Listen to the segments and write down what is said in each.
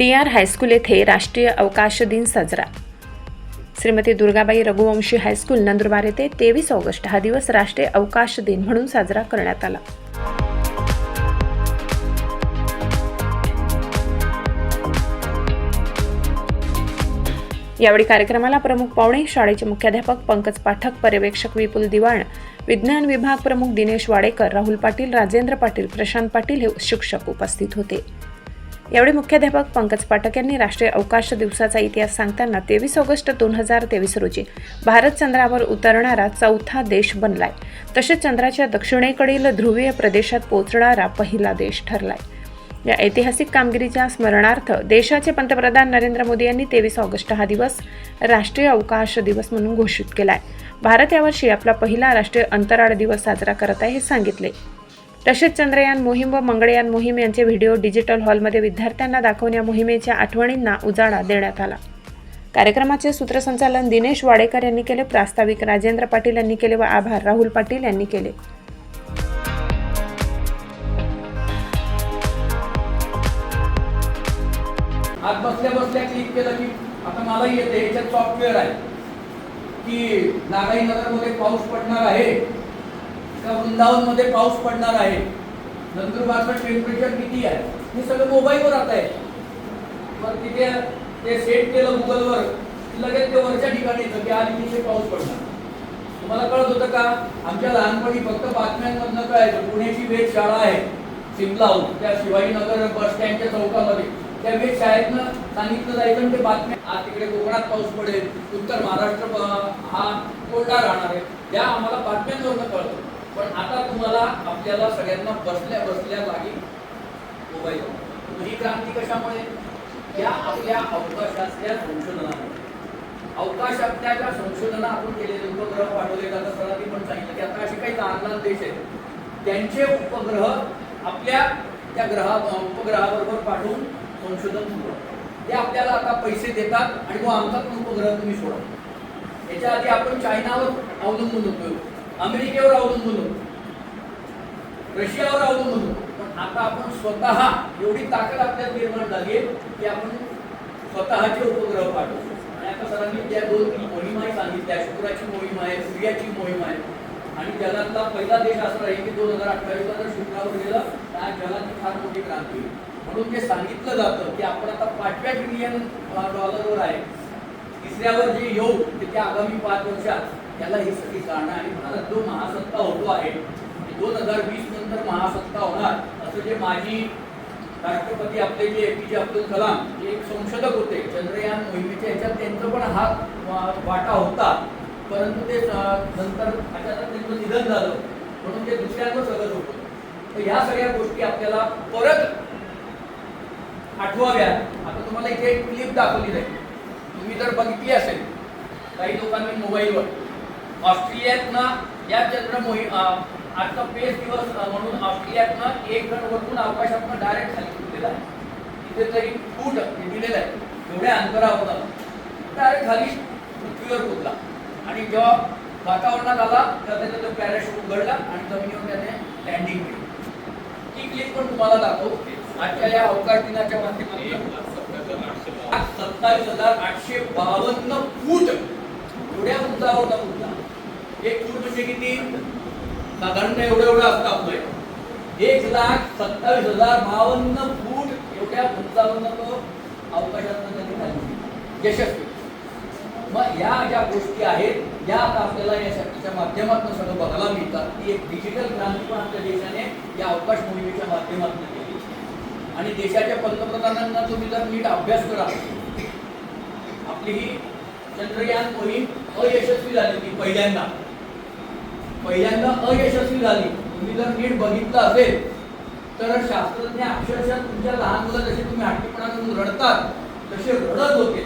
D R high school येथे राष्ट्रीय अवकाश दिन साजरा. श्रीमती दुर्गाबाई रघुवंशी हायस्कूल नंदुरबार येथे तेवीस ऑगस्ट हा दिवस राष्ट्रीय अवकाश दिन म्हणून साजरा करण्यात आला. यावेळी कार्यक्रमाला प्रमुख पाहुणे शाळेचे मुख्याध्यापक पंकज पाठक पर्यवेक्षक विपुल दिवाण विज्ञान विभाग प्रमुख दिनेश वाडेकर राहुल पाटील राजेंद्र पाटील प्रशांत पाटील हे शिक्षक उपस्थित होते. यावेळी मुख्याध्यापक पंकज पाठक यांनी राष्ट्रीय अवकाश दिवसाचा इतिहास सांगताना तेवीस ऑगस्ट दोन हजार तेवीस रोजी भारत चंद्रावर उतरणारा चौथा देश बनलाय. तसेच चंद्राच्या दक्षिणेकडील ध्रुवीय प्रदेशात पोहोचणारा पहिला देश ठरलाय. या ऐतिहासिक कामगिरीच्या स्मरणार्थ देशाचे पंतप्रधान नरेंद्र मोदी यांनी तेवीस ऑगस्ट हा दिवस राष्ट्रीय अवकाश दिवस म्हणून घोषित केला आहे भारत यावर्षी आपला पहिला राष्ट्रीय अंतराळ दिवस साजरा करत आहे हे सांगितले. तसेच चंद्रयान मोहीम व मंगळयान मोहीम यांचे व्हिडिओ डिजिटल हॉलमध्ये विद्यार्थ्यांना दाखवून या मोहिमेच्या आठवणींना उजाळा देण्यात आला. कार्यक्रमाचे सूत्रसंचालन दिनेश वाडेकर यांनी केले प्रास्ताविक राजेंद्र पाटील यांनी केले व आभार राहुल पाटील यांनी केले. आज बसल्या बसल्या क्लिक केलं की आता मला येते याच्यात सॉफ्टवेअर आहे. की नागाई नगरमध्ये पाऊस पडणार आहे. का वृंदावनमध्ये पाऊस पडणार आहे. नंदुरबारचं टेम्परेचर किती आहे? हे सगळं मोबाईलवर आता आहे. मग तिथे ते सेट केलं गुगलवर लगेच ते वरच्या ठिकाणी येतं की आज तिथे पाऊस पडणार. तुम्हाला कळत होतं का? आमच्या लहानपणी फक्त बातम्यांमधनं कळायचं. पुण्याची वेद शाळा आहे सिमलाहून त्या शिवाजीनगर बस स्टँडच्या चौकामध्ये. त्या वेद शाळेतनं सांगितलं जायचं ते बातम्या आज तिकडे कोकणात पाऊस पडेल उत्तर महाराष्ट्र हा कोरडा राहणार आहे. या आम्हाला बातम्यांवरनं कळतं. पण आता तुम्हाला आपल्याला सगळ्यांना बसल्या बसल्या जागी मोबाईल ही क्रांती कशामुळे? या आपल्या अवकाशातल्या संशोधनामुळे. अवकाशातल्या संशोधना आपण केलेले उपग्रह पाठवले जातात सरांनी पण सांगितलं की आता असे काही लहान लहान देश आहेत. त्यांचे उपग्रह आपल्या त्या ग्रहा उपग्रहाबरोबर पाठवून संशोधन सुरू ते आपल्याला आता पैसे देतात आणि तो आमचा पण उपग्रह तुम्ही सोडा याच्या आधी आपण चायनावर अवलंबून होतो. अमेरिकेवर अवलंबून होतो रशियावर अवलंबून होतो पण आता आपण स्वतः एवढी ताकद आपल्यात निर्माण झाली की आपण स्वतःचे उपग्रह पाठवतो आणि आता सरांनी त्या दोन मोहिमाही सांगितल्या. शुक्राची मोहीम आहे सूर्याची मोहीम आहे. आणि जगातला पहिला देश असा आहे की दोन हजार अठ्ठावीसला जर शुक्रावर गेलं त्या जगातली फार मोठी क्रांती होईल. म्हणून ते सांगितलं जातं की आपण आता पाचव्या ट्रिलियन डॉलरवर आहे. तिसऱ्यावर जे येऊ ते त्या आगामी पाच वर्षात त्याला ही सगळी कारणं आणि भारत जो महासत्ता होतो आहे म्हणजे दोन हजार वीस नंतर महासत्ता होणार असं जे माजी राष्ट्रपती आपले जे ए पी जे अब्दुल कलाम जे एक संशोधक होते चंद्रयान मोहिमेच्या ह्याच्यात त्यांचं पण हा वाटा होता. परंतु ते नंतर अचानक त्यांचं निधन झालं म्हणून ते दुसऱ्यांना सगळं होतं. तर ह्या सगळ्या गोष्टी आपल्याला परत आठवाव्या आता तुम्हाला इथे एक क्लिप दाखवली जाईल. तुम्ही जर बघितली असेल काही लोकांनी मोबाईलवर. ऑस्ट्रेलियातनं या चंद्र मोहीम आजचा पेस दिवस म्हणून ऑस्ट्रेलियातनं एक जण वरतून अवकाशातनं डायरेक्ट खाली उतरलेला आहे. तिथे तरी फूट हे दिलेलं आहे. एवढ्या अंतरावर. डायरेक्ट खाली पृथ्वीवर पोचला आणि जेव्हा वातावरणात आला तर त्याचा तो पॅराशूट उघडला आणि जमिनीवर त्याने लँडिंग केली. ती क्लिप पण तुम्हाला दाखवू आजच्या या अवकाश दिनाच्या माध्यमातून सत्तावीस हजार आठशे बावन्न फूट एवढ्या उंचावर उठला. एक फूट म्हणजे किती? साधारणतः एवढं एवढं असतं आपलं. एक लाख सत्तावीस हजार बावन्न फूट एवढ्या उंचावरनं तो अवकाशातनं त्यांनी खाली यशस्वी. मग या ज्या गोष्टी आहेत या आता आपल्याला या शक्तीच्या माध्यमातून सगळं बघायला मिळतात. ती एक डिजिटल क्रांती पण आपल्या देशाने या अवकाश मोहिमेच्या माध्यमातून केली. आणि देशाच्या पंतप्रधानांना तुम्ही जर नीट अभ्यास करा आपली ही चंद्रयान मोहीम अयशस्वी झाली होती पहिल्यांदा. पहिल्यांदा अयशस्वी झाली. तुम्ही जर नीट बघितलं असेल तर शास्त्रज्ञ अक्षरशः तुमच्या लहान मुलं जसे तुम्ही हट्टीपणातून रडतात तसे रडत होते.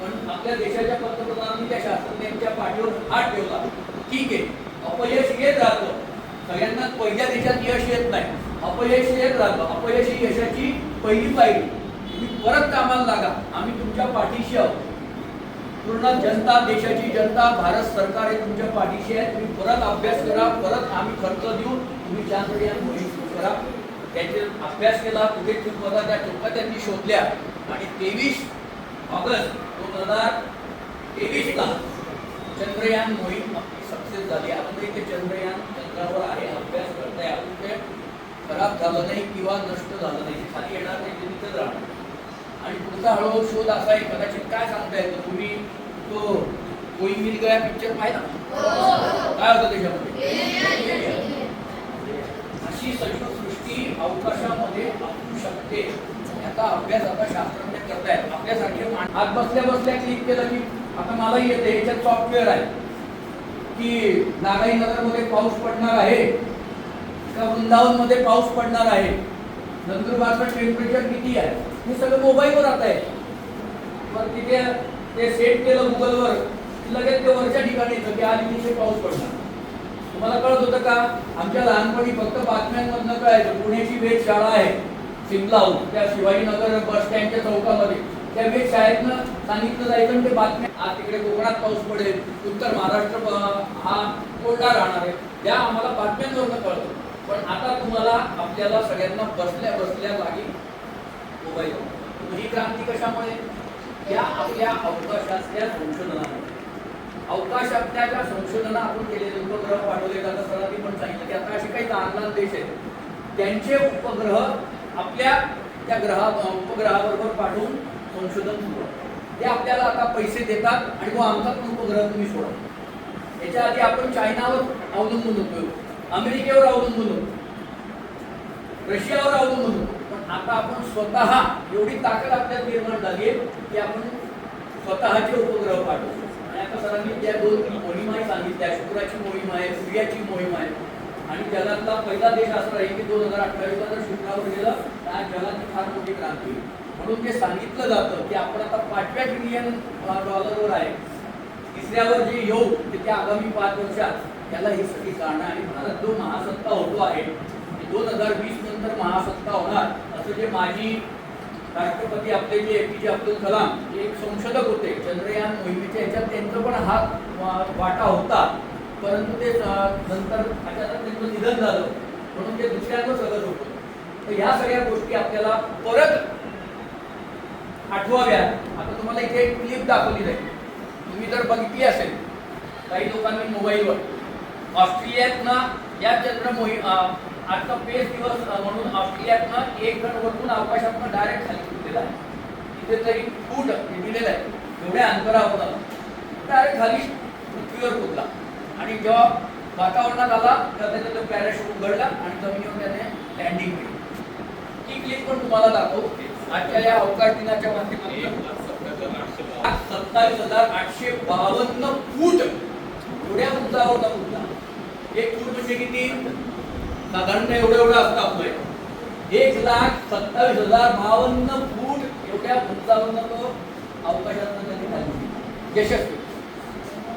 पण आपल्या देशाच्या पंतप्रधानांनी त्या शास्त्रज्ञांच्या पाठीवर हात ठेवला. ठीक आहे अपयश येत राहतं. सगळ्यांना पहिल्या देशात यश येत नाही. अपयश येत राहतं. अपयश ही यशाची पहिली पायरी. तुम्ही परत कामाला लागा. आम्ही तुमच्या पाठीशी आहोत. पूर्ण जनता देशाची जनता भारत सरकार हे तुमच्या पाठीशी आहे. तुम्ही परत अभ्यास करा परत आम्ही खर्च देऊ. तुम्ही चांद्रयान मोहीम सुरू करा. त्याचे अभ्यास केला कुठे चूक होता त्या चुका त्यांनी शोधल्या. आणि तेवीस ऑगस्ट दोन हजार तेवीसला चंद्रयान मोहीम आपली सक्सेस झाली. आता इथे चंद्रयान चंद्रावर आहे. अभ्यास करताय. अजून ते खराब झालं नाही किंवा नष्ट झालं नाही. खाली येणार नाही ते राहणार. आणि पुढचा हळूहळू शोध असा आहे कदाचित काय सांगता येतं तुम्ही तो कोई मिल गया पिक्चर पाहिला? काय होतं त्याच्यामध्ये? अशी सृष्टी अवकाशामध्ये असू शकते. याचा अभ्यास आता शास्त्रज्ञ करतायत. आपल्यासारखे आज बसल्या बसल्या क्लिक केलं की आता मलाही येते याच्यात सॉफ्टवेअर आहे. की नागाई नगरमध्ये पाऊस पडणार आहे का वृंदावनमध्ये पाऊस पडणार आहे. नंदुरबारचं टेम्परेचर किती आहे? हे सगळं मोबाईलवर आता आहे. मग तिथे ते सेट केलं गुगलवर लगेच ते वरच्या ठिकाणी येतं की आज इथे पाऊस पडला तुम्हाला कळत होतं का? आमच्या लहानपणी फक्त बातम्यांमधनं कळायचं. पुण्याची वेध शाळा आहे सिंगलाऊन त्या शिवाजीनगर बस स्टँडच्या चौकामध्ये. त्या वेध शाळेतनं सांगितलं जायचं ते बातम्या आज तिकडे कोकणात पाऊस पडेल उत्तर महाराष्ट्र हा कोरडा राहणार आहे. त्या आम्हाला बातम्यांवरनं कळतं. पण आता तुम्हाला आपल्याला सगळ्यांना बसल्या बसल्या जागी ही क्रांती कशामुळे? या आपल्या अवकाशातल्या संशोधनामुळे. अवकाशातल्या ज्या संशोधना आपण केलेले उपग्रह पाठवले जातात मी पण सांगितलं की आता असे काही लहान लहान देश आहेत. त्यांचे उपग्रह आपल्या त्या ग्रहा उपग्रहाबरोबर पाठवून संशोधन सुरू ते आपल्याला आता पैसे देतात आणि तो आमचा पण उपग्रह तुम्ही सोडा. याच्या आधी आपण चायनावर अवलंबून होतो. अमेरिकेवर अवलंबून होतो. रशियावर अवलंबून होतो. आता आपण स्वतः एवढी ताकद आपल्यात निर्माण झाली की आपण स्वतःचे उपग्रह पाठवतो आणि आता सरांनी त्या दोन मोहिमाही सांगितल्या शुक्राची मोहीम आहे सूर्याची मोहीम आहे. आणि जगातला पहिला देश असा आहे की दोन हजार अठ्ठावीसला जर शुक्रावर गेलं त्या जगाची फार मोठी क्रांती होईल. म्हणून ते सांगितलं जातं की आपण आता पाचव्या ट्रिलियन डॉलरवर आहे. तिसऱ्यावर जे येऊ ते त्या आगामी पाच वर्षात त्याला ही सगळी कारणं आणि भारत जो महासत्ता होतो आहे दोन हजार वीस नंतर महासत्ता होणार असं जे माजी राष्ट्रपती आपले जे ए पी जे अब्दुल कलाम हे एक संशोधक होते चंद्रयान मोहिमेच्या ह्याच्यात त्यांचा पण हा वाटा होता. परंतु ते नंतर अचानक त्यांचं निधन झालं. म्हणून ते दुसऱ्यांवर सगळं होतं. तर ह्या सगळ्या गोष्टी आपल्याला परत आठवाव्या आता तुम्हाला इथे एक क्लिप दाखवली जाईल. तुम्ही जर बघितली असेल काही लोकांनी मोबाईलवर ऑस्ट्रेलियात ना या चंद्र मोहीम आजचा पेस दिवस म्हणून ऑस्ट्रेलियातनं एक जण वरतून आकाशातनं डायरेक्ट खाली उतरलेला आहे. तिथे तरी फूट हे दिलेलं आहे. एवढ्या अंतरावर डायरेक्ट खाली पृथ्वीवर पोचला. आणि जेव्हा वातावरणात आला तेव्हा त्याचा तो पॅराशूट उघडला आणि जमिनीवर त्याने लँडिंग केली. ती क्लिप पण तुम्हाला दाखवू. आजच्या या अवकाश दिनाच्या माध्यमातून सत्तावीस हजार आठशे बावन्न फूट एवढ्या उंचावरचा मुद्दा एक फूट म्हणजे किती? साधारणतः एवढं एवढं असतं आपलं. एक लाख सत्तावीस हजार बावन्न फूट एवढ्या उंचावरनं तो अवकाशात त्यांनी खाली यशस्वी.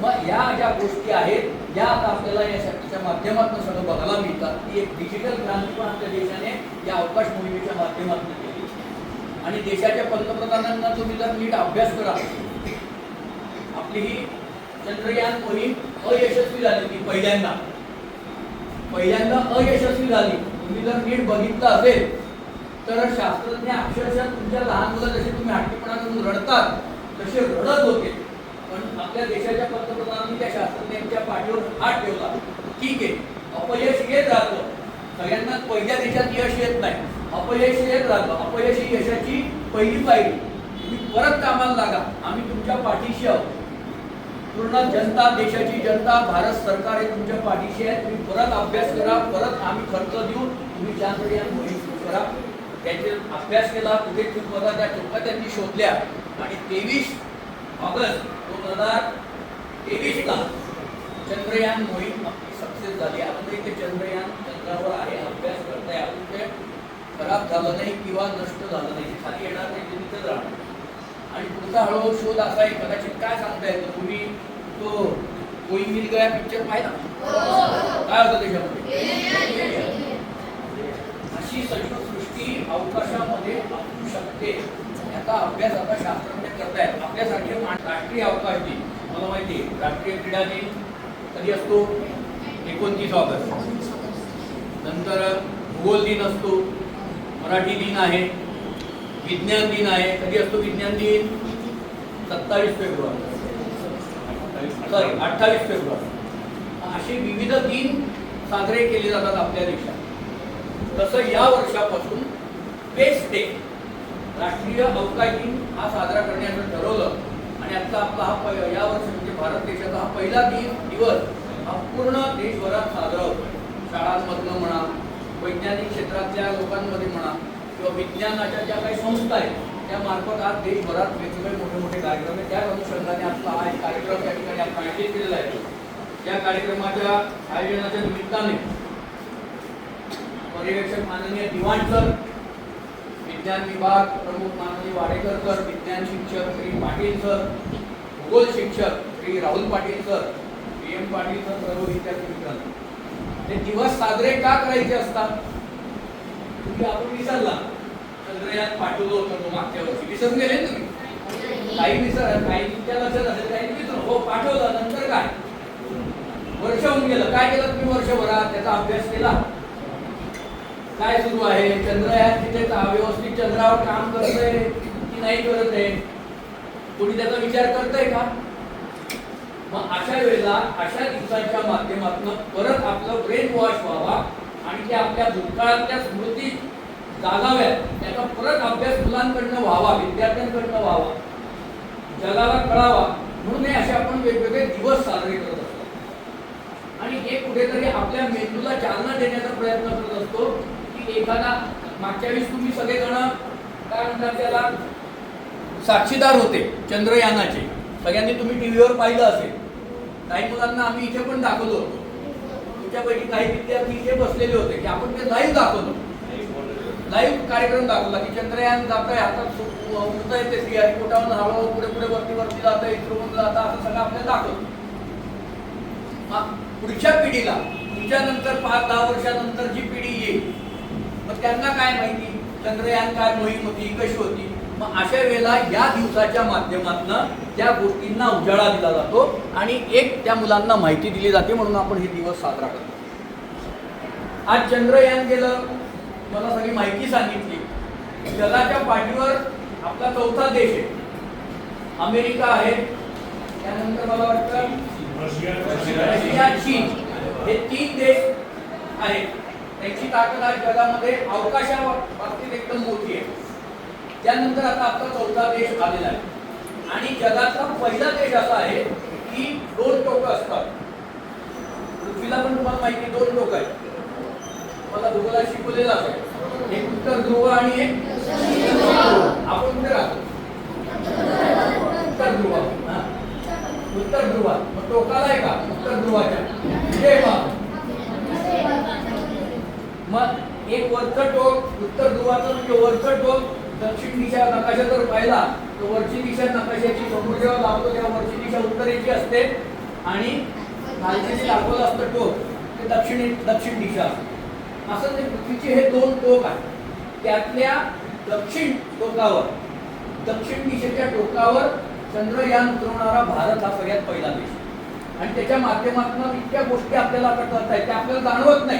मग या ज्या गोष्टी आहेत या आता आपल्याला या शक्तीच्या माध्यमातून सगळं बघायला मिळतात. ती एक डिजिटल क्रांती पण आपल्या देशाने या अवकाश मोहिमेच्या माध्यमातून केली. आणि देशाच्या पंतप्रधानांना तुम्ही जर नीट अभ्यास करा आपली ही चंद्रयान मोहीम अयशस्वी झाली ती पहिल्यांदा. पहिल्यांदा अयशस्वी झाली. तुम्ही जर नीट बघितलं असेल तर शास्त्रज्ञ अक्षरशः तुमच्या लहान मुलं जसे तुम्ही हट्टीपणातून रडतात तसे रडत होते. पण आपल्या देशाच्या पंतप्रधानांनी त्या शास्त्रज्ञांच्या पाठीवर हात ठेवला. ठीक आहे अपयश येत राहतं. सगळ्यांना पहिल्या देशात यश येत नाही. अपयश येत राहतं. अपयश ही यशाची पहिली पायरी. तुम्ही परत कामाला लागा. आम्ही तुमच्या पाठीशी आहोत. पूर्ण जनता देशाची जनता भारत सरकार हे तुमच्या पाठीशी आहे. तुम्ही परत अभ्यास करा परत आम्ही खर्च देऊ. तुम्ही चांद्रयान मोहीम सुरू करा. त्याचे अभ्यास केला कुठे चूक होता त्या चुका त्यांनी शोधल्या. आणि तेवीस ऑगस्ट दोन हजार तेवीसला चंद्रयान मोहीम आपली सक्सेस झाली. आता इथे चंद्रयान चंद्रावर आहे. अभ्यास करताय. अजून ते खराब झालं नाही किंवा नष्ट झालं नाही. खाली येणार नाही ते तिथेच राहणार आणि पुढचा हळूहळू शोध असा आहे कदाचित काय सांगता येतं? तुम्ही तो कोई मिल गया पिक्चर पाहिला? काय होतं त्याच्यामध्ये? अशी सर्व सृष्टी अवकाशामध्ये असू शकते. याचा अभ्यास आता शास्त्रज्ञ करतायत. आपल्यासारखे राष्ट्रीय अवकाश दिन मला माहिती आहे राष्ट्रीय क्रीडा दिन कधी असतो? एकोणतीस ऑगस्ट. नंतर भूगोल दिन असतो. मराठी दिन आहे. विज्ञान दिन आहे. कधी असतो विज्ञान दिन? सत्तावीस फेब्रुवारी. सॉरी अठ्ठावीस फेब्रुवारी. असे विविध दिन साजरे केले जातात आपल्या देशात. तसं या वर्षापासून स्पेस डे राष्ट्रीय अवकाश दिन हा साजरा करण्याचं ठरवलं. आणि आता आपला हा पहि- या वर्षी म्हणजे भारत देशाचा हा पहिला दिन दिवस हा पूर्ण देशभरात साजरा होतो शाळांमधनं म्हणा वैज्ञानिक क्षेत्रातल्या लोकांमध्ये म्हणा किंवा विज्ञानाच्या ज्या काही संस्था आहेत त्या मार्फत आज देशभरात वेगवेगळे मोठे मोठे कार्यक्रम आहेत. त्या अनुषंगाने आपला हा एक कार्यक्रम या ठिकाणी आपण आयोजित केलेला आहे. या कार्यक्रमाच्या आयोजनाच्या निमित्ताने पर्यवेक्षक माननीय दिवाण सर विज्ञान विभाग प्रमुख माननीय वाडेकर सर विज्ञान शिक्षक श्री पाटील सर भूगोल शिक्षक Shri Rahul Patil sir P M Patil sir सर्व विद्यार्थी मित्रांनो ते दिवस साजरे का करायचे असतात? तुम्ही आपण विसरला चंद्रयान पाठवलं होतं तो मागच्या वर्षी विसरून गेले ना तुम्ही? काही विसर काही त्या लक्षात असेल काही विसरून हो पाठवलं. नंतर काय? वर्ष होऊन गेलं. काय केलं तुम्ही वर्षभरात? त्याचा अभ्यास केला? काय सुरू आहे? चंद्रयान तिथे व्यवस्थित चंद्रावर काम करतंय की नाही करत आहे? कोणी त्याचा विचार करतंय का? मग अशा वेळेला अशा दिवसांच्या माध्यमातून परत आपलं ब्रेन वॉश व्हावा आणि ते आपल्या भूतकाळातल्या स्मृती जागाव्यात त्याचा परत अभ्यास मुलांकडनं व्हावा विद्यार्थ्यांकडनं व्हावा जगाला कळावा म्हणून हे असे आपण वेगवेगळे दिवस साजरे करत असतो. आणि हे कुठेतरी आपल्या मेंदूला चालना देण्याचा प्रयत्न करत असतो की एखादा मागच्या वेळेस तुम्ही सगळेजण काय म्हणतात त्याला साक्षीदार होते चंद्रयानाचे. सगळ्यांनी तुम्ही टीव्हीवर पाहिलं असेल. काही मुलांना आम्ही इथे पण दाखवलो होतो. तुमच्यापैकी काही विद्यार्थी इथे बसलेले होते की आपण ते लाईव्ह दाखवतो. लाईव्ह कार्यक्रम दाखवला की चंद्रयान जात आहे हातात उडत आहे ते श्रीहरिकोटावरून हळूहळू पुढे पुढे वरती वरती जात आहे इस्रोमधून जात असं सगळं आपल्याला दाखवतो पुढच्या पिढीला तुमच्यानंतर पाच दहा वर्षानंतर जी पिढी येईल मग त्यांना काय माहिती? चंद्रयान काय मोहीम होती कशी होती? मग अशा वेळेला या दिवसाच्या माध्यमातून त्या गोष्टींना उजाळा दिला जातो आणि एक त्या मुलांना माहिती दिली जाते म्हणून आपण हे दिवस साजरा करतो. आज चंद्रयान गेलं मला सगळी माहिती सांगितली. जगाच्या पाठीवर आपला चौथा देश आहे. अमेरिका आहे. त्यानंतर मला वाटतं रशिया. चीन. हे तीन देश आहेत. त्यांची ताकद आज जगामध्ये अवकाशा बाबतीत एकदम मोठी आहे. त्यानंतर आता आपला चौथा देश आलेला आहे. आणि जगातला पहिला देश असा आहे की दोन टोकं असतात. पृथ्वीला पण तुम्हाला माहिती दोन टोकं आहेत. मला भूगोलात शिकवलेलं असेल एक उत्तर ध्रुव आणि एक आपण कुठे राहतो? उत्तर ध्रुव. उत्तर ध्रुवात मग टोकाला आहे का? उत्तर ध्रुवाच्या. कुठे मग? एक वरचं टोक उत्तर ध्रुवाचं म्हणजे वरचं टोक दक्षिण दिशा नकाशा जर पाहिला तर वरची दिशा नकाशाची समोर जेव्हा लावतो तेव्हा वरची दिशा उत्तरेची असते. आणि खालची जे दाखवलं असतं टोक ते दक्षिण दक्षिण दिशा असते. असं ते पृथ्वीचे हे दोन टोक आहेत. त्यातल्या दक्षिण टोकावर दक्षिण दिशेच्या टोकावर चंद्रयान उतरवणारा भारत हा सगळ्यात पहिला देश आणि त्याच्या माध्यमातून इतक्या गोष्टी आपल्याला आता कळत आहेत त्या आपल्याला जाणवत नाही.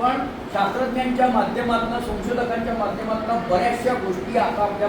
पण शास्त्रज्ञांच्या माध्यमातून संशोधकांच्या माध्यमातून बऱ्याचशा गोष्टी आता आपल्या